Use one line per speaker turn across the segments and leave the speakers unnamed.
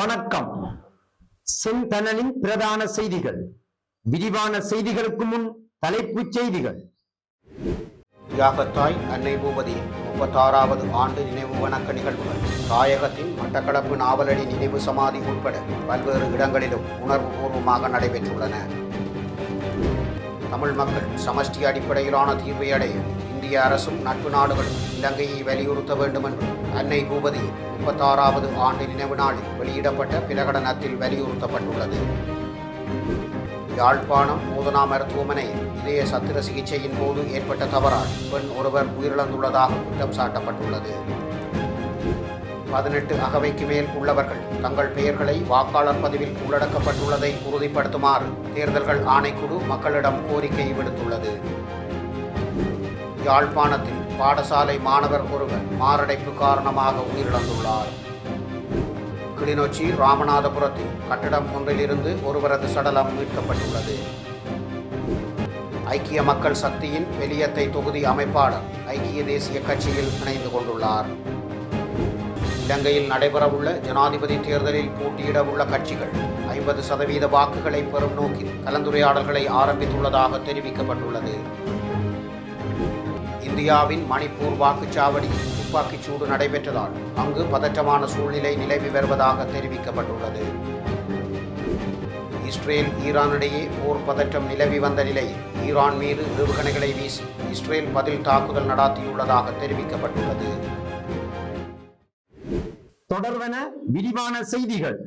வணக்கம். செந்தனலின் பிரதான செய்திகள். விரிவான செய்திகளுக்கு முன் தலைப்புச் செய்திகள்.
தியாகத்தாய் அன்னை பூபதி முப்பத்தாறாவது ஆண்டு நினைவு வணக்க நிகழ்வுகள். தாயகத்தின் மட்டக்களப்பு நாவலடி நினைவு சமாதி உட்பட பல்வேறு இடங்களிலும் உணர்வுபூர்வமாக நடைபெற்றுள்ளன. தமிழ் மக்கள் சமஷ்டி அடிப்படையிலான தீர்வை அடைய இந்திய அரசும் நட்பு நாடுகளும் இலங்கையை வலியுறுத்த வேண்டும் என்று அன்னை பூபதி முப்பத்தாறாவது ஆண்டு நினைவு நாளில் வெளியிடப்பட்ட பிரகடனத்தில் வலியுறுத்தப்பட்டுள்ளது. யாழ்ப்பாணம் மூதனா மருத்துவமனை இதய சத்திர சிகிச்சையின் போது ஏற்பட்ட தவறால் பெண் ஒருவர் உயிரிழந்துள்ளதாக குற்றம் சாட்டப்பட்டுள்ளது. பதினெட்டு அகவைக்கு மேல் உள்ளவர்கள் தங்கள் பெயர்களை வாக்காளர் பதிவில் உள்ளடக்கப்பட்டுள்ளதை உறுதிப்படுத்துமாறு தேர்தல்கள் ஆணைக்குழு மக்களிடம் கோரிக்கை விடுத்துள்ளது. யாழ்ப்பாணத்தில் பாடசாலை மாணவர் ஒருவர் மாரடைப்பு காரணமாக உயிரிழந்துள்ளார். கிளிநொச்சி ராமநாதபுரத்தில் கட்டடம் ஒன்றிலிருந்து ஒருவரது சடலம் மீட்கப்பட்டுள்ளது. ஐக்கிய மக்கள் சக்தியின் வெளியத்தை தொகுதி அமைப்பாளர் ஐக்கிய தேசிய கட்சியில் இணைந்து கொண்டுள்ளார். இலங்கையில் நடைபெறவுள்ள ஜனாதிபதி தேர்தலில் போட்டியிடவுள்ள கட்சிகள் ஐம்பது சதவீத வாக்குகளை பெறும் நோக்கில் கலந்துரையாடல்களை ஆரம்பித்துள்ளதாக தெரிவிக்கப்பட்டுள்ளது. இந்தியாவின் மணிப்பூர் வாக்குச்சாவடியில் துப்பாக்கிச் சூடு நடைபெற்றதால் அங்கு பதற்றமான சூழ்நிலை நிலவி வருவதாக தெரிவிக்கப்பட்டுள்ளது. இஸ்ரேல் ஈரானிடையே போர் பதற்றம் நிலவி வந்த நிலையில் ஈரான் மீது ஏவுகணைகளை வீசி இஸ்ரேல் பதில் தாக்குதல் நடாத்தியுள்ளதாக தெரிவிக்கப்பட்டுள்ளது.
தொடர்வன விரிவான செய்திகள்.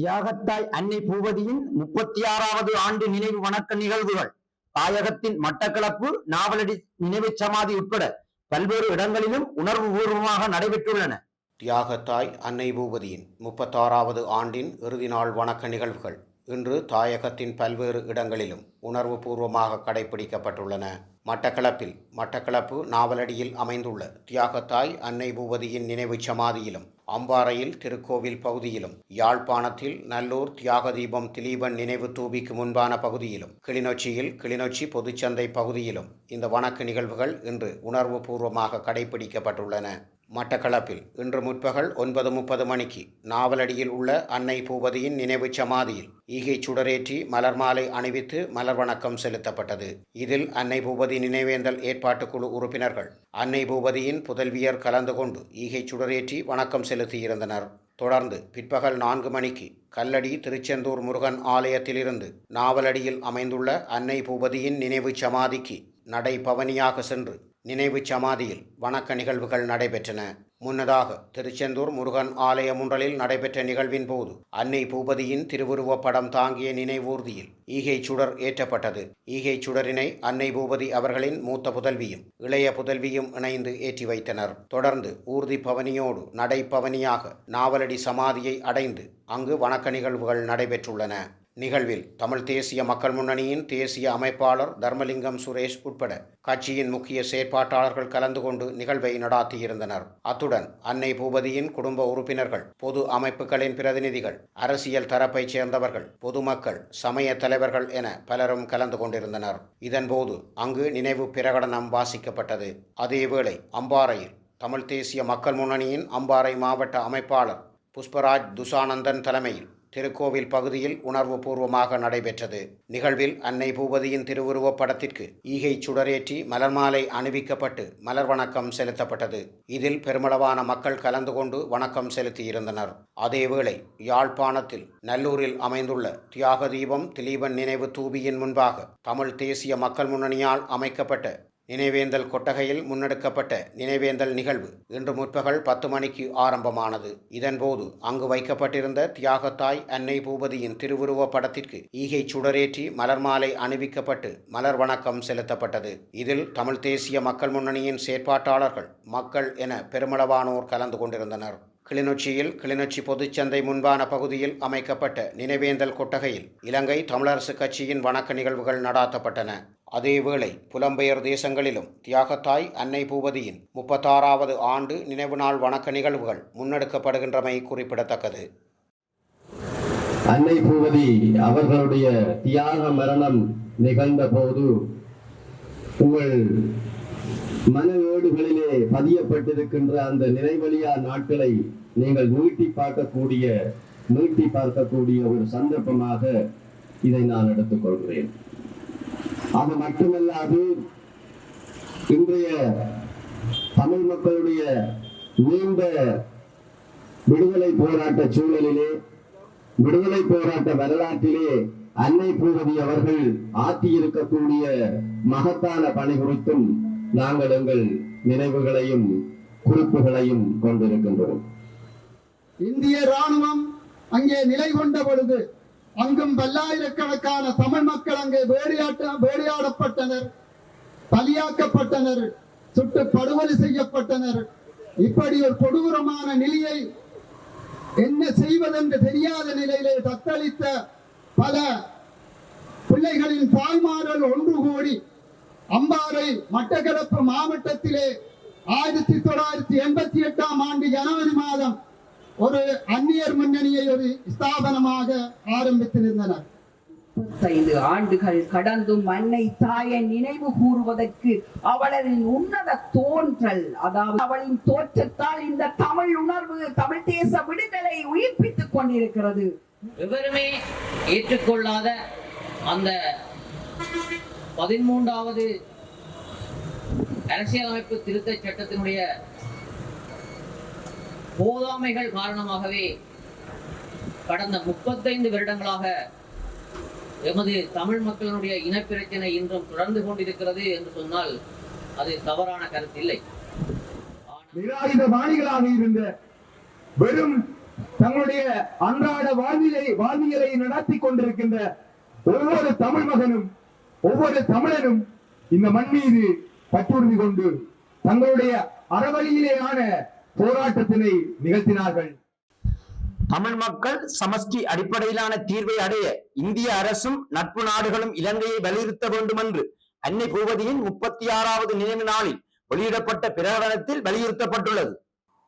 தியாகத்தாய் அன்னை பூவதியின் முப்பத்தி ஆறாவது ஆண்டு நினைவு வணக்க நிகழ்வுகள். தாயகத்தின் மட்டக்களப்பு நாவலடி நினைவுச் சமாதி உட்பட பல்வேறு இடங்களிலும் உணர்வு பூர்வமாக நடைபெற்றுள்ளன.
தியாகத்தாய் அன்னை பூபதியின் முப்பத்தாறாவது ஆண்டின் இறுதி நாள் வணக்க நிகழ்வுகள் இன்று தாயகத்தின் பல்வேறு இடங்களிலும் உணர்வுபூர்வமாக கடைபிடிக்கப்பட்டுள்ளன. மட்டக்களப்பில் மட்டக்களப்பு நாவலடியில் அமைந்துள்ள தியாகத்தாய் அன்னை பூபதியின் நினைவுச் சமாதியிலும் அம்பாறையில் திருக்கோவில் பகுதியிலும் யாழ்ப்பாணத்தில் நல்லூர் தியாக தீபம் திலீபன் நினைவு தூபிக்கு முன்பான பகுதியிலும் கிளிநொச்சியில் கிளிநொச்சி பொதுச்சந்தை பகுதியிலும் இந்த வணக்க நிகழ்வுகள் இன்று உணர்வுபூர்வமாக கடைபிடிக்கப்பட்டுள்ளன. மட்டக்களப்பில் இன்று முற்பகல் ஒன்பது முப்பது மணிக்கு நாவலடியில் உள்ள அன்னை பூபதியின் நினைவுச் சமாதியில் ஈகை சுடரேற்றி மலர் மாலை அணிவித்து மலர் வணக்கம் செலுத்தப்பட்டது. இதில் அன்னை பூபதி நினைவேந்தல் ஏற்பாட்டுக்குழு உறுப்பினர்கள் அன்னை பூபதியின் புதல்வியர் கலந்து கொண்டு ஈகை சுடரேற்றி வணக்கம் செலுத்தியிருந்தனர். தொடர்ந்து பிற்பகல் நான்கு மணிக்கு கல்லடி திருச்செந்தூர் முருகன் ஆலயத்திலிருந்து நாவலடியில் அமைந்துள்ள அன்னை பூபதியின் நினைவுச் சமாதிக்கு நடை பவனியாக சென்று நினைவுச் சமாதியில் வணக்க நிகழ்வுகள் நடைபெற்றன. முன்னதாக திருச்செந்தூர் முருகன் ஆலய முன்றலில் நடைபெற்ற நிகழ்வின் போது அன்னை பூபதியின் திருவுருவப் படம் தாங்கிய நினைவூர்தியில் ஈகை சுடர் ஏற்றப்பட்டது. ஈகை சுடரினை அன்னை பூபதி அவர்களின் மூத்த புதல்வியும் இளைய புதல்வியும் இணைந்து ஏற்றி வைத்தனர். தொடர்ந்து ஊர்தி பவனியோடு நடைப்பவனியாக நாவலடி சமாதியை அடைந்து அங்கு வணக்க நிகழ்வுகள் நடைபெற்றுள்ளன. நிகழ்வில் தமிழ் தேசிய மக்கள் முன்னணியின் தேசிய அமைப்பாளர் தர்மலிங்கம் சுரேஷ் உட்பட கட்சியின் முக்கிய செயற்பாட்டாளர்கள் கலந்து கொண்டு நிகழ்வை நடாத்தியிருந்தனர். அத்துடன் அன்னை பூபதியின் குடும்ப உறுப்பினர்கள் பொது அமைப்புகளின் பிரதிநிதிகள் அரசியல் தரப்பைச் சேர்ந்தவர்கள் பொதுமக்கள் சமய தலைவர்கள் என பலரும் கலந்து கொண்டிருந்தனர். இதன்போது அங்கு நினைவு பிரகடனம் வாசிக்கப்பட்டது. அதேவேளை அம்பாறையில் தமிழ் தேசிய மக்கள் முன்னணியின் அம்பாறை மாவட்ட அமைப்பாளர் புஷ்பராஜ் துசானந்தன் தலைமையில் திருக்கோவில் பகுதியில் உணர்வுபூர்வமாக நடைபெற்றது. நிகழ்வில் அன்னை பூபதியின் திருவுருவப் படத்திற்கு ஈகை சுடரேற்றி மலர் மாலை அணிவிக்கப்பட்டு மலர் வணக்கம் செலுத்தப்பட்டது. இதில் பெருமளவான மக்கள் கலந்து கொண்டு வணக்கம் செலுத்தியிருந்தனர். அதேவேளை யாழ்ப்பாணத்தில் நல்லூரில் அமைந்துள்ள தியாக தீபம் திலீபன் நினைவு தூபியின் முன்பாக தமிழ் தேசிய மக்கள் முன்னணியால் அமைக்கப்பட்ட நினைவேந்தல் கொட்டகையில் முன்னெடுக்கப்பட்ட நினைவேந்தல் நிகழ்வு இன்று முற்பகல் பத்து மணிக்கு ஆரம்பமானது. இதன்போது அங்கு வைக்கப்பட்டிருந்த தியாகத்தாய் அன்னை பூபதியின் திருவுருவப் படத்திற்கு ஈகை சுடரேற்றி மலர் மாலை அணிவிக்கப்பட்டு மலர் வணக்கம் செலுத்தப்பட்டது. இதில் தமிழ் தேசிய மக்கள் முன்னணியின் செயற்பாட்டாளர்கள் மக்கள் என பெருமளவானோர் கலந்து கொண்டிருந்தனர். கிளிநொச்சியில் கிளிநொச்சி பொதுச்சந்தை முன்பான பகுதியில் அமைக்கப்பட்ட நினைவேந்தல் கொட்டகையில் இலங்கை தமிழரசு கட்சியின் வணக்க நிகழ்வுகள் நடாத்தப்பட்டன. அதேவேளை புலம்பெயர் தேசங்களிலும் தியாகத்தாய் அன்னை பூபதியின் முப்பத்தாறாவது ஆண்டு நினைவு நாள் வணக்க நிகழ்வுகள் முன்னெடுக்கப்படுகின்றமை குறிப்பிடத்தக்கது.
அன்னை பூவதி அவர்களுடைய தியாக மரணம் நிகழ்ந்த போது உங்கள் மனவேடுகளிலே பதியப்பட்டிருக்கின்ற அந்த நிறைவழியா நாட்களை நீங்கள் நீட்டி பார்க்கக்கூடிய நீட்டி பார்க்கக்கூடிய ஒரு சந்தர்ப்பமாக இதை நான் எடுத்துக்கொள்கிறேன். அது மட்டுமல்லாது இன்றைய தமிழ் மக்களுடைய நீண்ட விடுதலை போராட்ட சூழலிலே விடுதலை போராட்ட வரலாற்றிலே அன்னை பூபதி அவர்கள் ஆற்றியிருக்கக்கூடிய மகத்தான பணி குறித்தும் நாங்கள் எங்கள் நினைவுகளையும் குறிப்புகளையும் கொண்டிருக்கின்றோம்.
இந்திய ராணுவம் அங்கே நிலை கொண்ட பொழுது அங்கும் பல்லாயிரக்கணக்கான தமிழ் மக்கள் அங்கே வேடையாட்ட வேடையாடப்பட்டனர் பலியாக்கப்பட்டனர் சுட்டு படுகொலை செய்யப்பட்டனர். இப்படி ஒரு கொடூரமான நிலையை என்ன செய்வதென்று தெரியாத நிலையிலே தத்தளித்த பல பிள்ளைகளின் தாய்மார்கள் ஒன்று கூடி அம்பாறை மட்டக்களப்பு மாவட்டத்திலே ஆயிரத்தி தொள்ளாயிரத்தி எண்பத்தி எட்டாம் ஆண்டு ஜனவரி மாதம் ஒரு அந்நியர் முன்னணியை ஒரு ஸ்தாபனமாக ஆரம்பித்திருந்தனர்.
முப்பத்தைந்து ஆண்டுகள் கடந்தும் அன்னை தாயை நினைவு கூறுவதற்கு அவளின் உன்னத தோன்றல் அதாவது அவளின் தோற்றத்தால் இந்த தமிழ் உணர்வு தமிழ் தேச விடுதலை உயிர்ப்பித்துக் கொண்டிருக்கிறது.
எவருமே ஏற்றுக்கொள்ளாத அந்த பதிமூன்றாவது அரசியலமைப்பு திருத்த சட்டத்தினுடைய போதாமைகள் காரணமாகவே கடந்த முப்பத்தைந்து வருடங்களாக எமது தமிழ் மக்களினுடைய இனப்பிரச்சனை இன்றும் தொடர்ந்து கொண்டிருக்கிறது என்று சொன்னால் அது தவறான கருத்தில்லை.
நிராயுத பாணிகளாக இருந்த வெறும் தங்களுடைய அன்றாட வாழ்வியலை வாழ்வியலை நடத்தி கொண்டிருக்கின்ற ஒவ்வொரு தமிழ் மகனும் ஒவ்வொரு தமிழனும் இந்த மண் மீது பற்றுறுதி கொண்டு தங்களுடைய அறவழியிலேயான போராட்டத்தினை நிகழ்த்தினார்கள்.
தமிழ் மக்கள் சமஷ்டி அடிப்படையிலான தீர்வை அடைய இந்திய அரசும் நட்பு நாடுகளும் இலங்கையை வலியுறுத்த வேண்டும் என்று அன்னை பூபதியின் முப்பத்தி ஆறாவது நினைவு நாளில் வெளியிடப்பட்ட பிரகடனத்தில் வலியுறுத்தப்பட்டுள்ளது.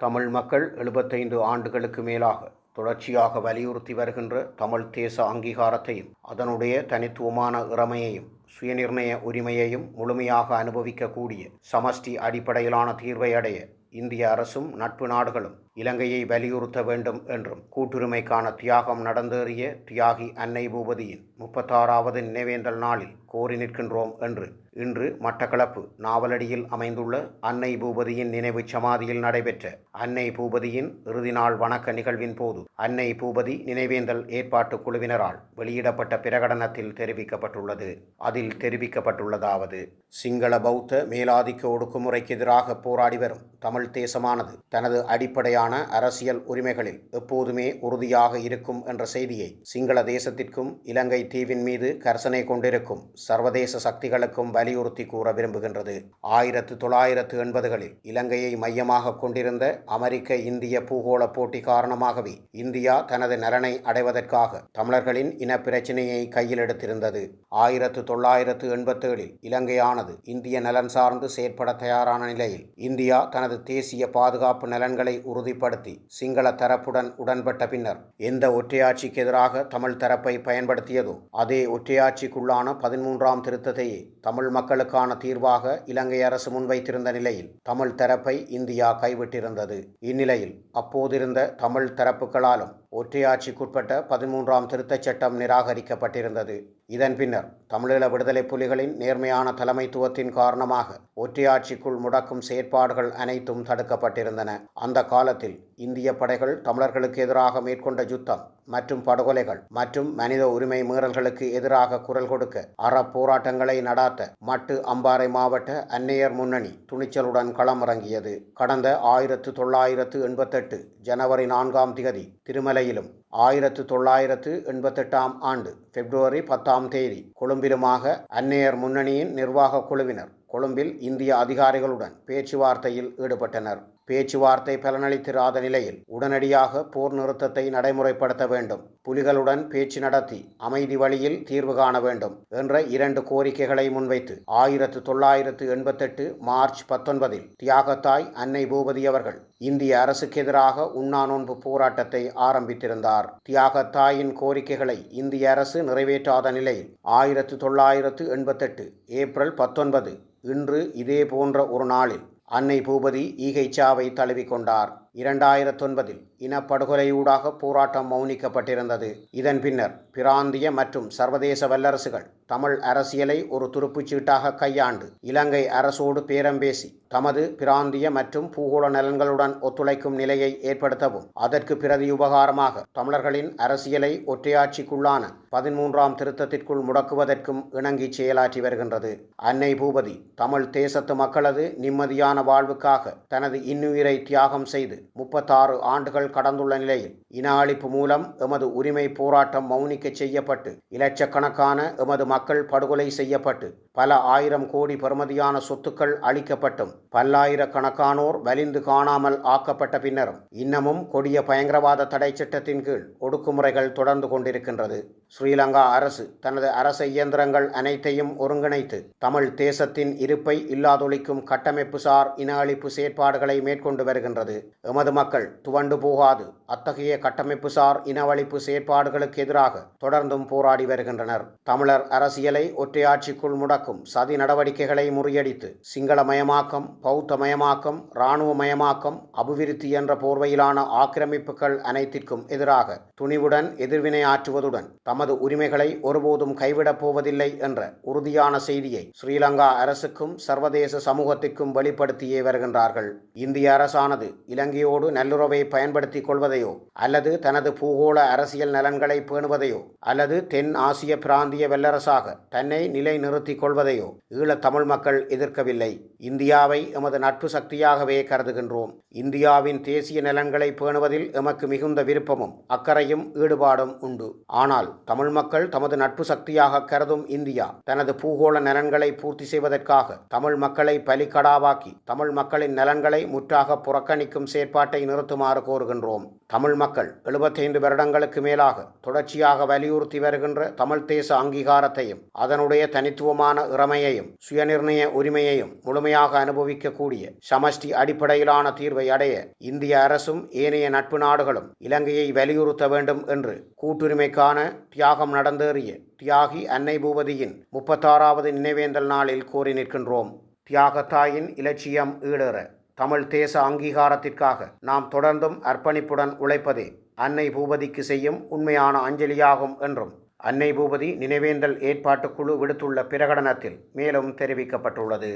தமிழ் மக்கள் எழுபத்தைந்து ஆண்டுகளுக்கு மேலாக தொடர்ச்சியாக வலியுறுத்தி வருகின்ற தமிழ் தேச அங்கீகாரத்தையும் அதனுடைய தனித்துவமான இறமையையும் சுயநிர்ணய உரிமையையும் முழுமையாக அனுபவிக்கக்கூடிய சமஷ்டி அடிப்படையிலான தீர்வை அடைய இந்திய அரசும் நட்பு நாடுகளும் இலங்கையை வலியுறுத்த வேண்டும் என்றும் கூட்டுரிமைக்கான தியாகம் நடந்தேறிய தியாகி அன்னை பூபதியின் முப்பத்தாறாவது நினைவேந்தல் நாளில் கோரி நிற்கின்றோம் என்று இன்று மட்டக்களப்பு நாவலடியில் அமைந்துள்ள அன்னை பூபதியின் நினைவு சமாதியில் நடைபெற்ற அன்னை பூபதியின் இறுதி நாள் வணக்க நிகழ்வின் போது அன்னை பூபதி நினைவேந்தல் ஏற்பாட்டு குழுவினரால் வெளியிடப்பட்ட பிரகடனத்தில் தெரிவிக்கப்பட்டுள்ளது. அதில் தெரிவிக்கப்பட்டுள்ளதாவது சிங்கள பௌத்த மேலாதிக்க ஒடுக்குமுறைக்கு எதிராக போராடி வரும் தமிழ் தேசமானது தனது அடிப்படையான அரசியல் உரிமைகளில் எப்போதுமே உறுதியாக இருக்கும் என்ற செய்தியை சிங்கள தேசத்திற்கும் இலங்கை தீவின் மீது கர்சனை கொண்டிருக்கும் சர்வதேச சக்திகளுக்கும் வலியுறுத்தி கூற விரும்புகின்றது. ஆயிரத்து தொள்ளாயிரத்து எண்பதுகளில் இலங்கையை மையமாக கொண்டிருந்த அமெரிக்க இந்திய பூகோள போட்டி காரணமாகவே இந்தியா தனது நலனை அடைவதற்காக தமிழர்களின் இனப்பிரச்சினையை கையில் எடுத்திருந்தது. ஆயிரத்து தொள்ளாயிரத்து எண்பத்தேழில் இலங்கையானது இந்திய நலன் சார்ந்து செயற்பட தயாரான நிலையில் இந்தியா தனது தேசிய பாதுகாப்பு நலன்களை உறுதி உறுதிப்படுத்தி சிங்கள தரப்புடன் உடன்பட்ட பின்னர் எந்த ஒற்றையாட்சிக்கு எதிராக தமிழ் தரப்பை பயன்படுத்தியதோ அதே ஒற்றையாட்சிக்குள்ளான பதிமூன்றாம் திருத்தத்தையே தமிழ் மக்களுக்கான தீர்வாக இலங்கை அரசு முன்வைத்திருந்த நிலையில் தமிழ் தரப்பை இந்தியா கைவிட்டிருந்தது. இந்நிலையில் அப்போதிருந்த தமிழ் தரப்புகளாலும் ஒற்றையாட்சிக்குட்பட்ட பதிமூன்றாம் திருத்தச் சட்டம் நிராகரிக்கப்பட்டிருந்தது. இதன் பின்னர் தமிழீழ விடுதலை புலிகளின் நேர்மையான தலைமைத்துவத்தின் காரணமாக ஒற்றையாட்சிக்குள் முடக்கும் செயற்பாடுகள் அனைத்தும் தடுக்கப்பட்டிருந்தன. அந்த காலத்தில் இந்திய படைகள் தமிழர்களுக்கு எதிராக மேற்கொண்ட யுத்தம் மற்றும் படுகொலைகள் மற்றும் மனித உரிமை மீறல்களுக்கு எதிராக குரல் கொடுக்க அறப்போராட்டங்களை நடாத்த மட்டு அம்பாறை மாவட்ட அன்னையர் முன்னணி துணிச்சலுடன் களமிறங்கியது. கடந்த ஆயிரத்து தொள்ளாயிரத்து எண்பத்தெட்டு ஜனவரி நான்காம் திகதி திருமலையிலும் ஆயிரத்து தொள்ளாயிரத்து எண்பத்தெட்டாம் ஆண்டு பிப்ரவரி பத்தாம் தேதி கொழும்பிலுமாக அன்னையர் முன்னணியின் நிர்வாக குழுவினர் கொழும்பில் இந்திய அதிகாரிகளுடன் பேச்சுவார்த்தையில் ஈடுபட்டனர். பேச்சுவார்த்தை பலனளித்திராத நிலையில் உடனடியாக போர் நிறுத்தத்தை நடைமுறைப்படுத்த வேண்டும். புலிகளுடன் பேச்சு நடத்தி அமைதி வழியில் தீர்வு காண வேண்டும் என்ற இரண்டு கோரிக்கைகளை முன்வைத்து ஆயிரத்து தொள்ளாயிரத்து எண்பத்தெட்டு மார்ச் பத்தொன்பதில் தியாகத்தாய் அன்னை பூபதி அவர்கள் இந்திய அரசுக்கு எதிராக உண்ணாநோன்பு போராட்டத்தை ஆரம்பித்திருந்தார். தியாகத்தாயின் கோரிக்கைகளை இந்திய அரசு நிறைவேற்றாத நிலையில் ஆயிரத்து தொள்ளாயிரத்து எண்பத்தெட்டு ஏப்ரல் பத்தொன்பது இன்று இதே போன்ற ஒரு நாளில் அன்னை பூபதி ஈகைச்சாவை தழுவிக்கொண்டார். இரண்டாயிரத்தொன்பதில் இனப்படுகொலையூடாக போராட்டம் மௌனிக்கப்பட்டிருந்தது. இதன் பின்னர் பிராந்திய மற்றும் சர்வதேச வல்லரசுகள் தமிழ் அரசியலை ஒரு துருப்புச்சீட்டாக கையாண்டு இலங்கை அரசோடு பேரம் பேசி தமது பிராந்திய மற்றும் பூகோள நலன்களுடன் ஒத்துழைக்கும் நிலையை ஏற்படுத்தவும் அதற்கு பிரதியுபகாரமாக தமிழர்களின் அரசியலை ஒற்றையாட்சிக்குள்ளான பதிமூன்றாம் திருத்தத்திற்குள் முடக்குவதற்கும் இணங்கி செயலாற்றி வருகின்றது. அன்னை பூபதி தமிழ் தேசத்து மக்களது நிம்மதியான வாழ்வுக்காக தனது இன்னுயிரை தியாகம் செய்து முப்பத்தாறு ஆண்டுகள் கடந்துள்ள நிலையில் இன அழிப்பு மூலம் எமது உரிமை போராட்டம் மௌனிக்க செய்யப்பட்டு இலட்சக்கணக்கான எமது மக்கள் படுகொலை செய்யப்பட்டு பல ஆயிரம் கோடி பெறுமதியான சொத்துக்கள் அளிக்கப்பட்டும் பல்லாயிரக்கணக்கானோர் வலிந்து காணாமல் ஆக்கப்பட்ட பின்னரும் இன்னமும் கொடிய பயங்கரவாத தடை சட்டத்தின் கீழ் ஒடுக்குமுறைகள் தொடர்ந்து கொண்டிருக்கின்றது. ஸ்ரீலங்கா அரசு தனது அரச இயந்திரங்கள் அனைத்தையும் ஒருங்கிணைத்து தமிழ் தேசத்தின் இருப்பை இல்லாதொழிக்கும் கட்டமைப்புசார் இன அழிப்பு செயற்பாடுகளை மேற்கொண்டு வருகின்றது. எமது மக்கள் துவண்டு போகாது. அத்தகைய கட்டமைப்புசார் இனவழிப்பு செயற்பாடுகளுக்கு எதிராக தொடர்ந்தும் போராடி வருகின்றனர். தமிழர் அரசியலை ஒற்றையாட்சிக்குள் முடக்கும் சதி நடவடிக்கைகளை முறியடித்து சிங்களமயமாக்கம் பௌத்தமயமாக்கம் இராணுவமயமாக்கம் அபிவிருத்தி என்ற போர்வையிலான ஆக்கிரமிப்புகள் அனைத்திற்கும் எதிராக துணிவுடன் எதிர்வினை ஆற்றுவதுடன் தமது உரிமைகளை ஒருபோதும் கைவிடப் போவதில்லை என்ற உறுதியான செய்தியை ஸ்ரீலங்கா அரசுக்கும் சர்வதேச சமூகத்திற்கும் வெளிப்படுத்தியே வருகின்றார்கள். இந்திய அரசானது இலங்கையோடு நல்லுறவை பயன்படுத்திக் கொள்வதையோ அல்லது தனது பூகோள அரசியல் நலன்களை பேணுவதையோ அல்லது தென் ஆசிய பிராந்திய வல்லரசாக தன்னை நிலைநிறுத்திக் கொள்வதையோ ஈழத் தமிழ் மக்கள் எதிர்க்கவில்லை. இந்தியாவை எமது நட்பு சக்தியாகவே கருதுகின்றோம். இந்தியாவின் தேசிய நலன்களை பேணுவதில் எமக்கு மிகுந்த விருப்பமும் அக்கறையும் ஈடுபாடும் உண்டு. ஆனால் தமிழ் மக்கள் தமது நட்பு சக்தியாக கருதும் இந்தியா தனது பூகோள நலன்களை பூர்த்தி செய்வதற்காக தமிழ் மக்களை பலிக்கடாவாக்கி தமிழ் மக்களின் நலன்களை முற்றாக புறக்கணிக்கும் செயற்பாட்டை நிறுத்துமாறு வருகின்றோம் தமிழ் மக்கள் எழுபத்தைந்து வருடங்களுக்கு மேலாக தொடர்ச்சியாக வலியுறுத்தி வருகின்ற தமிழ் தேச அங்கீகாரத்தையும் அதனுடைய தனித்துவமான இறமையையும் சுயநிர்ணய உரிமையையும் முழுமையாக அனுபவிக்கக்கூடிய சமஷ்டி அடிப்படையிலான தீர்வை அடைய இந்திய அரசும் ஏனைய நட்பு நாடுகளும் இலங்கையை வலியுறுத்த வேண்டும் என்று கூட்டுரிமைக்கான தியாகம் நடந்தேறிய தியாகி அன்னை பூபதியின் முப்பத்தாறாவது நினைவேந்தல் நாளில் கோரி நிற்கின்றோம். தியாகத்தாயின் இலட்சியம் ஈடேற தமிழ் தேச அங்கீகாரத்திற்காக நாம் தொடர்ந்தும் அர்ப்பணிப்புடன் உழைப்பதே அன்னை பூபதிக்கு செய்யும் உண்மையான அஞ்சலியாகும் என்றும் அன்னை பூபதி நினைவேந்தல் ஏற்பாட்டுக்குழு விடுத்துள்ள பிரகடனத்தில் மேலும் தெரிவிக்கப்பட்டுள்ளது.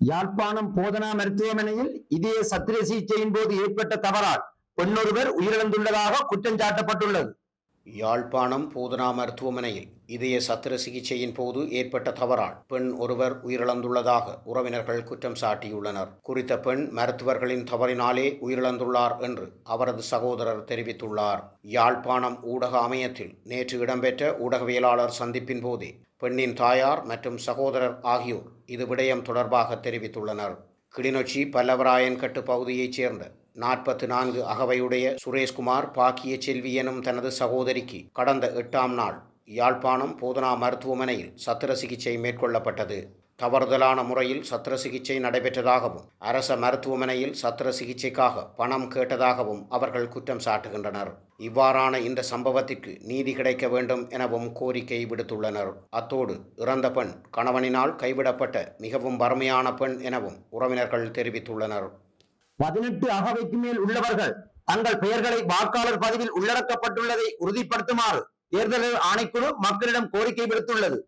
யாழ்ப்பாணம் போதனா மருத்துவமனையில் இதய சத்திர சிகிச்சையின் போது ஏற்பட்ட தவறால் பெண்ணொருவர் உயிரிழந்துள்ளதாக குற்றம் சாட்டப்பட்டுள்ளது.
யாழ்ப்பாணம் போதனா மருத்துவமனையில் இதய சத்திர சிகிச்சையின் போது ஏற்பட்ட தவறால் பெண் ஒருவர் உயிரிழந்துள்ளதாக உறவினர்கள் குற்றம் சாட்டியுள்ளனர். குறித்த பெண் மருத்துவர்களின் தவறினாலே உயிரிழந்துள்ளார் என்று அவரது சகோதரர் தெரிவித்துள்ளார். யாழ்ப்பாணம் ஊடக அமையத்தில் நேற்று இடம்பெற்ற ஊடகவியலாளர் சந்திப்பின் போதே பெண்ணின் தாயார் மற்றும் சகோதரர் ஆகியோர் இது விடயம் தொடர்பாக தெரிவித்துள்ளனர். கிளிநொச்சி பல்லவராயன்கட்டு பகுதியைச் சேர்ந்த நாற்பத்து நான்கு அகவையுடைய சுரேஷ்குமார் பாக்கிய செல்வி எனும் தனது சகோதரிக்கு கடந்த எட்டாம் நாள் யாழ்ப்பாணம் போதனா மருத்துவமனையில் சத்திர சிகிச்சை மேற்கொள்ளப்பட்டது. தவறுதலான முறையில் சத்திர சிகிச்சை நடைபெற்றதாகவும் அரச மருத்துவமனையில் சத்திர சிகிச்சைக்காக பணம் கேட்டதாகவும் அவர்கள் குற்றம் சாட்டுகின்றனர். இவ்வாறான இந்த சம்பவத்திற்கு நீதி கிடைக்க வேண்டும் எனவும் கோரிக்கை விடுத்துள்ளனர். அத்தோடு இறந்த பெண் கணவனினால் கைவிடப்பட்ட மிகவும் வறுமையான பெண் எனவும் உறவினர்கள் தெரிவித்துள்ளனர்.
பதினெட்டு அகவைக்கு மேல் உள்ளவர்கள் தங்கள் பெயர்களை வாக்காளர் பதிவில் உள்ளடக்கப்பட்டுள்ளதை உறுதிப்படுத்துமாறு தேர்தல் ஆணைக்குழு மக்களிடம் கோரிக்கை விடுத்துள்ளது.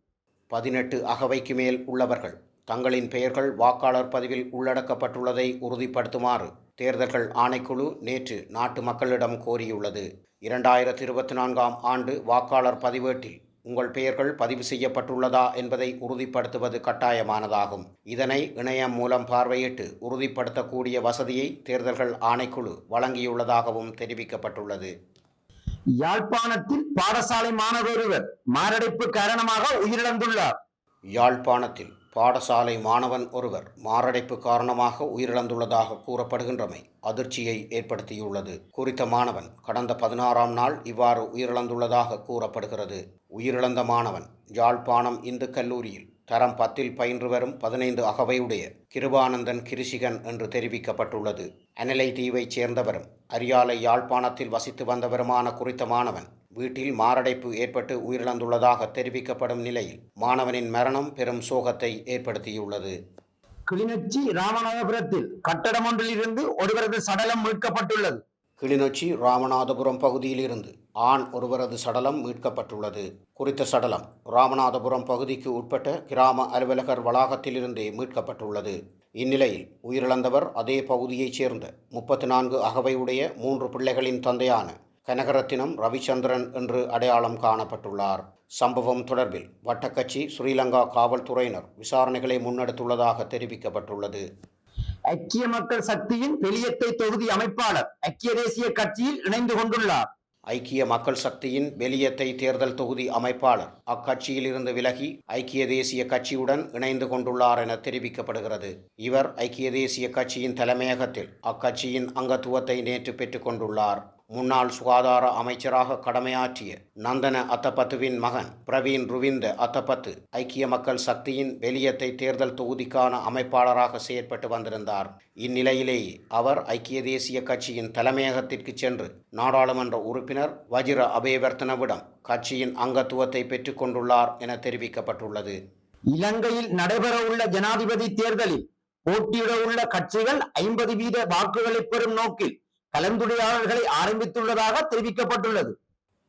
பதினெட்டு அகவைக்கு மேல் உள்ளவர்கள் தங்களின் பெயர்கள் வாக்காளர் பதிவில் உள்ளடக்கப்பட்டுள்ளதை உறுதிப்படுத்துமாறு தேர்தல்கள் ஆணைக்குழு நேற்று நாட்டு மக்களிடம் கோரியுள்ளது. இரண்டாயிரத்தி இருபத்தி நான்காம் ஆண்டு வாக்காளர் பதிவேட்டில் உங்கள் பெயர்கள் பதிவு செய்யப்பட்டுள்ளதா என்பதை உறுதிப்படுத்துவது கட்டாயமானதாகும். இதனை இணையம் மூலம் பார்வையிட்டு உறுதிப்படுத்தக்கூடிய வசதியை தேர்தல்கள் ஆணைக்குழு வழங்கியுள்ளதாகவும் தெரிவிக்கப்பட்டுள்ளது.
யாழ்ப்பாணத்தில் பாடசாலை மாணவர் ஒருவர் மாரடைப்பு காரணமாக உயிரிழந்துள்ளார்.
யாழ்ப்பாணத்தில் பாடசாலை மாணவன் ஒருவர் மாரடைப்பு காரணமாக உயிரிழந்துள்ளதாக கூறப்படுகின்றமை அதிர்ச்சியை ஏற்படுத்தியுள்ளது. குறித்த மாணவன் கடந்த பதினாறாம் நாள் இவ்வாறு உயிரிழந்துள்ளதாக கூறப்படுகிறது. உயிரிழந்த மாணவன் யாழ்ப்பாணம் இந்து கல்லூரியில் தரம் பத்தில் பயின்று வரும் பதினைந்து அகவையுடைய கிருபானந்தன் கிருஷிகன் என்று தெரிவிக்கப்பட்டுள்ளது. அனலை தீவைச் சேர்ந்தவரும் அரியாலை யாழ்ப்பாணத்தில் வசித்து வந்தவருமான குறித்த மாணவன் வீட்டில் மாரடைப்பு ஏற்பட்டு உயிரிழந்துள்ளதாக தெரிவிக்கப்படும் நிலையில் மாணவனின் மரணம் பெரும் சோகத்தை ஏற்படுத்தியுள்ளது.
கிளிநொச்சி ராமநாதபுரத்தில் கட்டடம் ஒன்றில் இருந்து ஒருவரது சடலம் மீட்கப்பட்டுள்ளது.
கிளிநொச்சி ராமநாதபுரம் பகுதியிலிருந்து ஆண் ஒருவரது சடலம் மீட்கப்பட்டுள்ளது. குறித்த சடலம் ராமநாதபுரம் பகுதிக்கு உட்பட்ட கிராம அலுவலகர் வளாகத்திலிருந்தே மீட்கப்பட்டுள்ளது. இந்நிலையில் உயிரிழந்தவர் அதே பகுதியைச் சேர்ந்த முப்பத்தி நான்கு அகவையுடைய மூன்று பிள்ளைகளின் தந்தையான கனகரத்தினம் ரவிச்சந்திரன் என்று அடையாளம் காணப்பட்டுள்ளார். சம்பவம் தொடர்பில் வட்டக்கட்சி ஸ்ரீலங்கா காவல்துறையினர் விசாரணைகளை முன்னெடுத்துள்ளதாக தெரிவிக்கப்பட்டுள்ளது.
ஐக்கிய மக்கள் சக்தியின் வெளியத்தை தொகுதி அமைப்பாளர் ஐக்கிய தேசிய கட்சியில் இணைந்து கொண்டுள்ளார்.
ஐக்கிய மக்கள் சக்தியின் வெளியத்தை தேர்தல் தொகுதி அமைப்பாளர் அக்கட்சியிலிருந்து விலகி ஐக்கிய தேசிய கட்சியுடன் இணைந்து கொண்டுள்ளார் என தெரிவிக்கப்படுகிறது. இவர் ஐக்கிய தேசிய கட்சியின் தலைமையகத்தில் அக்கட்சியின் அங்கத்துவத்தை நேற்று பெற்றுக்கொண்டுள்ளார் முன்னாள் சுகாதார அமைச்சராக கடமையாற்றிய நந்தன அத்தப்பத்துவின் மகன் பிரவீன் ருவிந்த அத்தப்பத்து ஐக்கிய மக்கள் சக்தியின் வெளியத்தை தேர்தல் தொகுதிக்கான அமைப்பாளராக செயற்பட்டு வந்திருந்தார். இந்நிலையிலேயே அவர் ஐக்கிய தேசிய கட்சியின் தலைமையகத்திற்கு சென்று நாடாளுமன்ற உறுப்பினர் வஜிர அபேவர்த்தனவிடம் கட்சியின் அங்கத்துவத்தை பெற்றுக்கொண்டுள்ளார் என தெரிவிக்கப்பட்டுள்ளது.
இலங்கையில் நடைபெறவுள்ள ஜனாதிபதி தேர்தலில் போட்டியிட உள்ள கட்சிகள் ஐம்பது வீத வாக்குகளை பெறும் நோக்கில் கலந்துரையாடல்களை ஆரம்பித்துள்ளதாக தெரிவிக்கப்பட்டுள்ளது.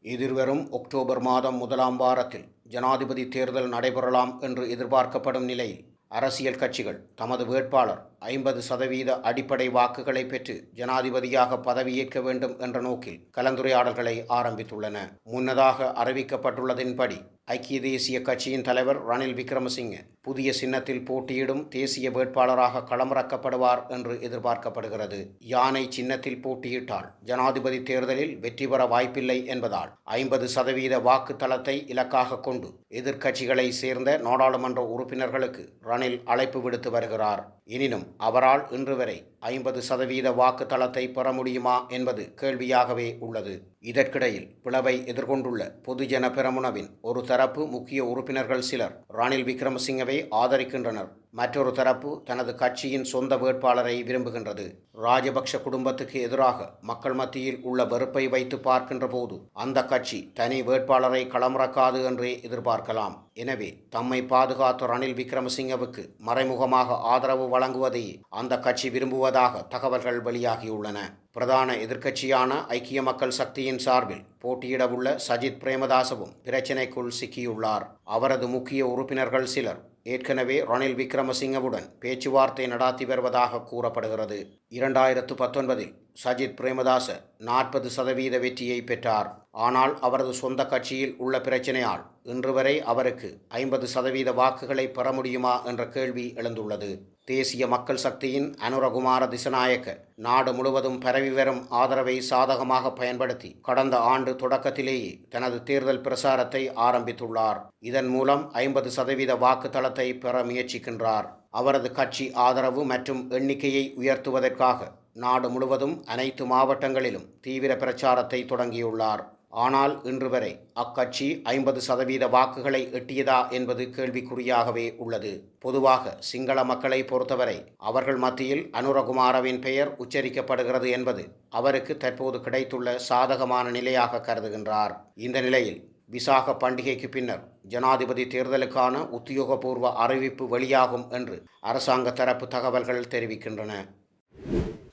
எதிர்வரும் அக்டோபர் மாதம் முதலாம் வாரத்தில் ஜனாதிபதி தேர்தல் நடைபெறலாம் என்று எதிர்பார்க்கப்படும் நிலையில் அரசியல் கட்சிகள் தமது வேட்பாளர் ஐம்பது சதவீத அடிப்படை வாக்குகளை பெற்று ஜனாதிபதியாக பதவியேற்க வேண்டும் என்ற நோக்கில் கலந்துரையாடல்களை ஆரம்பித்துள்ளன. முன்னதாக அறிவிக்கப்பட்டுள்ளதின்படி ஐக்கிய தேசிய கட்சியின் தலைவர் ரணில் விக்ரமசிங்கே புதிய சின்னத்தில் போட்டியிடும் தேசிய வேட்பாளராக களமிறக்கப்படுவார் என்று எதிர்பார்க்கப்படுகிறது. யானை சின்னத்தில் போட்டியிட்டால் ஜனாதிபதி தேர்தலில் வெற்றி பெற வாய்ப்பில்லை என்பதால் ஐம்பது சதவீத வாக்கு தளத்தை இலக்காக கொண்டு எதிர்க்கட்சிகளை சேர்ந்த நாடாளுமன்ற உறுப்பினர்களுக்கு ரணில் அழைப்பு விடுத்து வருகிறார். எனினும் அவரால் இன்று வரை. ஐம்பது சதவீத வாக்கு தளத்தை பெற முடியுமா என்பது கேள்வியாகவே உள்ளது. இதற்கிடையில் பிளவை எதிர்கொண்டுள்ள பொதுஜன பெரமுனவின் ஒரு தரப்பு முக்கிய உறுப்பினர்கள் சிலர் ரணில் விக்ரமசிங்கவை ஆதரிக்கின்றனர். மற்றொரு தரப்பு தனது கட்சியின் சொந்த வேட்பாளரை விரும்புகின்றது. ராஜபக்ஷ குடும்பத்துக்கு எதிராக மக்கள் மத்தியில் உள்ள வெறுப்பை வைத்து பார்க்கின்ற போது அந்த கட்சி தனி வேட்பாளரை களமிறக்காது என்றே எதிர்பார்க்கலாம். எனவே தம்மை பாதுகாத்த ரணில் விக்ரமசிங்கவுக்கு மறைமுகமாக ஆதரவு வழங்குவதையே அந்த கட்சி விரும்புவது வருவதாக தகவல்கள் வெளியாகியுள்ளன. பிரதான எதிர்க்கட்சியான ஐக்கிய மக்கள் சக்தியின் சார்பில் போட்டியிடவுள்ள சஜித் பிரேமதாசவும் பிரச்சினைக்குள் சிக்கியுள்ளார். அவரது முக்கிய உறுப்பினர்கள் சிலர் ஏற்கனவே ரணில் விக்ரமசிங்கவுடன் பேச்சுவார்த்தை நடாத்தி வருவதாக கூறப்படுகிறது. இரண்டாயிரத்து பத்தொன்பதில் சஜித் பிரேமதாச நாற்பது சதவீத வெற்றியை பெற்றார். ஆனால் அவரது சொந்த கட்சியில் உள்ள பிரச்சனையால் இன்று வரை அவருக்கு ஐம்பது சதவீத வாக்குகளை பெற முடியுமா என்ற கேள்வி எழுந்துள்ளது. தேசிய மக்கள் சக்தியின் அனுரகுமார திசநாயக்க நாடு முழுவதும் பரவி வரும் ஆதரவை சாதகமாக பயன்படுத்தி கடந்த ஆண்டு தொடக்கத்திலேயே தனது தேர்தல் பிரசாரத்தை ஆரம்பித்துள்ளார். இதன் மூலம் ஐம்பது சதவீத வாக்குத்தளத்தை பெற முயற்சிக்கின்றார். அவரது கட்சி ஆதரவு மற்றும் எண்ணிக்கையை உயர்த்துவதற்காக நாடு முழுவதும் அனைத்து மாவட்டங்களிலும் தீவிர பிரச்சாரத்தை தொடங்கியுள்ளார். ஆனால் இன்று வரை அக்கட்சி ஐம்பது சதவீத வாக்குகளை எட்டியதா என்பது கேள்விக்குறியாகவே உள்ளது. பொதுவாக சிங்கள மக்களை பொறுத்தவரை அவர்கள் மத்தியில் அனுரகுமாரவின் பெயர் உச்சரிக்கப்படுகிறது என்பது அவருக்கு தற்போது கிடைத்துள்ள சாதகமான நிலையாக கருதுகின்றார். இந்த நிலையில் விசாக பண்டிகைக்கு பின்னர் ஜனாதிபதி தேர்தலுக்கான உத்தியோகபூர்வ அறிவிப்பு வெளியாகும் என்று அரசாங்க தரப்பு தகவல்கள் தெரிவிக்கின்றன.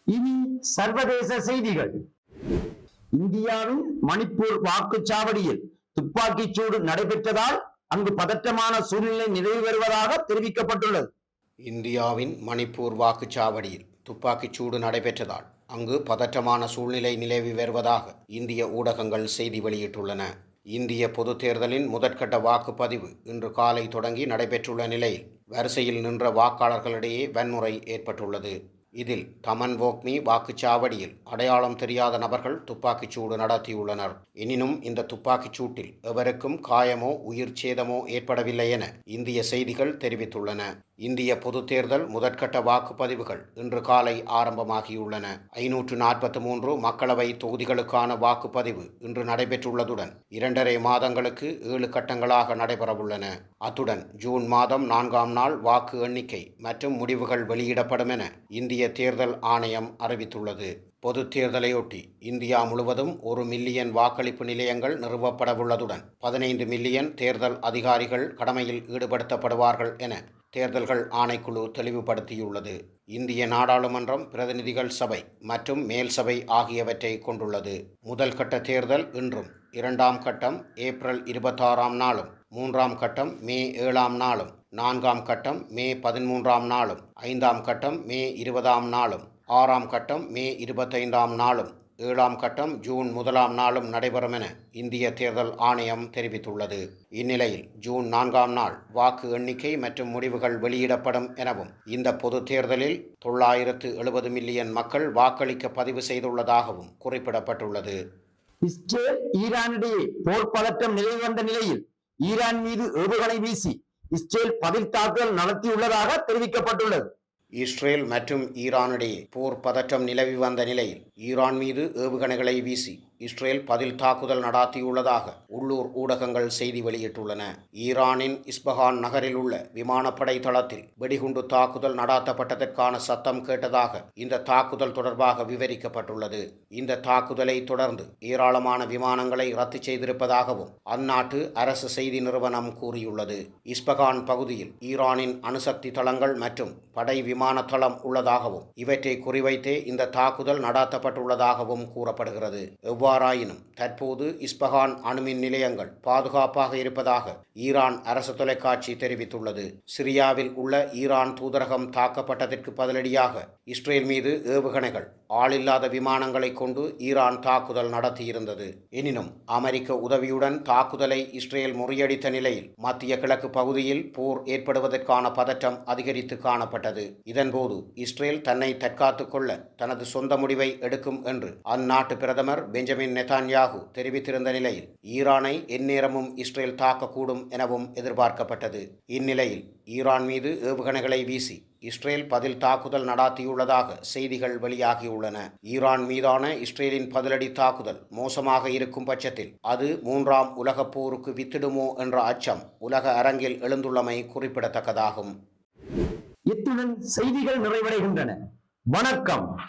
இனி சர்வதேச செய்திகள். இந்தியாவின் மணிப்பூர் வாக்குச்சாவடியில் துப்பாக்கிச் சூடு நடைபெற்றதால் அங்கு பதற்றமான சூழ்நிலை நிறைவு வருவதாக தெரிவிக்கப்பட்டுள்ளது.
இந்தியாவின் மணிப்பூர் வாக்குச்சாவடியில் துப்பாக்கிச் சூடு நடைபெற்றதால் அங்கு பதற்றமான சூழ்நிலை நிலவி வருவதாக இந்திய ஊடகங்கள் செய்தி வெளியிட்டுள்ளன. இந்திய பொதுத் தேர்தலின் முதற்கட்ட வாக்குப்பதிவு இன்று காலை தொடங்கி நடைபெற்றுள்ள நிலையில் வரிசையில் நின்ற வாக்காளர்களிடையே வன்முறை ஏற்பட்டுள்ளது. இதில் தமன் வோக்மி வாக்குச்சாவடியில் அடையாளம் தெரியாத நபர்கள் துப்பாக்கிச் சூடு நடத்தியுள்ளனர். எனினும் இந்த துப்பாக்கிச் சூட்டில் எவருக்கும் காயமோ உயிர் சேதமோ ஏற்படவில்லை என இந்திய செய்திகள் தெரிவித்துள்ளன. இந்திய பொதுத் தேர்தல் முதற்கட்ட வாக்குப்பதிவுகள் இன்று காலை ஆரம்பமாகியுள்ளன. ஐநூற்று நாற்பத்தி மூன்று மக்களவை தொகுதிகளுக்கான வாக்குப்பதிவு இன்று நடைபெற்றுள்ளதுடன் இரண்டரை மாதங்களுக்கு ஏழு கட்டங்களாக நடைபெறவுள்ளன. அத்துடன் ஜூன் மாதம் நான்காம் நாள் வாக்கு எண்ணிக்கை மற்றும் முடிவுகள் வெளியிடப்படும் என இந்திய தேர்தல் ஆணையம் அறிவித்துள்ளது. பொதுத் தேர்தலையொட்டி இந்தியா முழுவதும் ஒரு மில்லியன் வாக்களிப்பு நிலையங்கள் நிறுவப்படவுள்ளதுடன் பதினைந்து மில்லியன் தேர்தல் அதிகாரிகள் கடமையில் ஈடுபடுத்தப்படுவார்கள் என தேர்தல்கள் ஆணைக்குழு தெளிவுபடுத்தியுள்ளது. இந்திய நாடாளுமன்றம் பிரதிநிதிகள் சபை மற்றும் மேல் சபை ஆகியவற்றை கொண்டுள்ளது. முதல் கட்ட தேர்தல் இன்றும். இரண்டாம் கட்டம் ஏப்ரல் இருபத்தாறாம் நாளும். மூன்றாம் கட்டம் மே ஏழாம் நாளும். நான்காம் கட்டம் மே பதிமூன்றாம் நாளும். ஐந்தாம் கட்டம் மே இருபதாம் நாளும். ஆறாம் கட்டம் மே இருபத்தைந்தாம் நாளும். ஏழாம் கட்டம் ஜூன் முதலாம் நாளும் நடைபெறும் என இந்திய தேர்தல் ஆணையம் தெரிவித்துள்ளது. இந்நிலையில் ஜூன் நான்காம் நாள் வாக்கு எண்ணிக்கை மற்றும் முடிவுகள் வெளியிடப்படும் எனவும் இந்த பொது தேர்தலில் தொள்ளாயிரத்து எழுபது மில்லியன் மக்கள் வாக்களிக்க பதிவு செய்துள்ளதாகவும் குறிப்பிடப்பட்டுள்ளது.
இஸ்ரேல் ஈரானிடையே போர் பதற்றம் நிலை வந்த நிலையில் ஈரான் மீது ஏவுகணை வீசி இஸ்ரேல் பதில் தாக்குதல் நடத்தியுள்ளதாக தெரிவிக்கப்பட்டுள்ளது.
இஸ்ரேல் மற்றும் ஈரானிடையே போர் பதற்றம் நிலவி வந்த நிலையில் ஈரான் மீது ஏவுகணைகளை வீசி இஸ்ரேல் பதில் தாக்குதல் நடாத்தியுள்ளதாக உள்ளூர் ஊடகங்கள் செய்தி வெளியிட்டுள்ளன. ஈரானின் இஸ்பஹான் நகரில் உள்ள விமானப்படை தளத்தில் வெடிகுண்டு தாக்குதல் நடாத்தப்பட்டதற்கான சத்தம் கேட்டதாக இந்த தாக்குதல் தொடர்பாக விவரிக்கப்பட்டுள்ளது. இந்த தாக்குதலை தொடர்ந்து ஏராளமான விமானங்களை ரத்து செய்திருப்பதாகவும் அந்நாட்டு அரசு செய்தி நிறுவனம் கூறியுள்ளது. இஸ்பகான் பகுதியில் ஈரானின் அணுசக்தி தளங்கள் மற்றும் படை விமான தளம் உள்ளதாகவும் இவற்றை குறிவைத்தே இந்த தாக்குதல் நடாத்தப்பட்டுள்ளதாகவும் கூறப்படுகிறது. எவ்வாறு எவ்வாறாயினும் தற்போது இஸ்பஹான் அணுமின் நிலையங்கள் பாதுகாப்பாக இருப்பதாக ஈரான் அரசு தொலைக்காட்சி தெரிவித்துள்ளது. சிரியாவில் உள்ள ஈரான் தூதரகம் தாக்கப்பட்டதற்கு பதிலடியாக இஸ்ரேல் மீது ஏவுகணைகள் ஆளில்லாத விமானங்களை கொண்டு ஈரான் தாக்குதல் நடத்தியிருந்தது. எனினும் அமெரிக்க உதவியுடன் தாக்குதலை இஸ்ரேல் முறியடித்த நிலையில் மத்திய கிழக்கு பகுதியில் போர் ஏற்படுவதற்கான பதற்றம் அதிகரித்து காணப்பட்டது. இதன்போது இஸ்ரேல் தன்னை தற்காத்துக் கொள்ள தனது சொந்த முடிவை எடுக்கும் என்று அந்நாட்டு பிரதமர் பெஞ்சமின் நெதான்யாகு தெரிவித்திருந்த நிலையில் ஈரானை எந்நேரமும் இஸ்ரேல் தாக்கக்கூடும் எனவும் எதிர்பார்க்கப்பட்டது. இந்நிலையில் ஈரான் மீது ஏவுகணைகளை வீசி இஸ்ரேல் பதில் தாக்குதல் நடாத்தியுள்ளதாக செய்திகள் வெளியாகியுள்ளன. ஈரான் மீதான இஸ்ரேலின் பதிலடி தாக்குதல் மோசமாக இருக்கும் பட்சத்தில் அது மூன்றாம் உலகப் போருக்கு வித்திடுமோ என்ற அச்சம் உலக அரங்கில் எழுந்துள்ளமை குறிப்பிடத்தக்கதாகும்.
இத்துடன் செய்திகள் நிறைவடைகின்றன. வணக்கம்.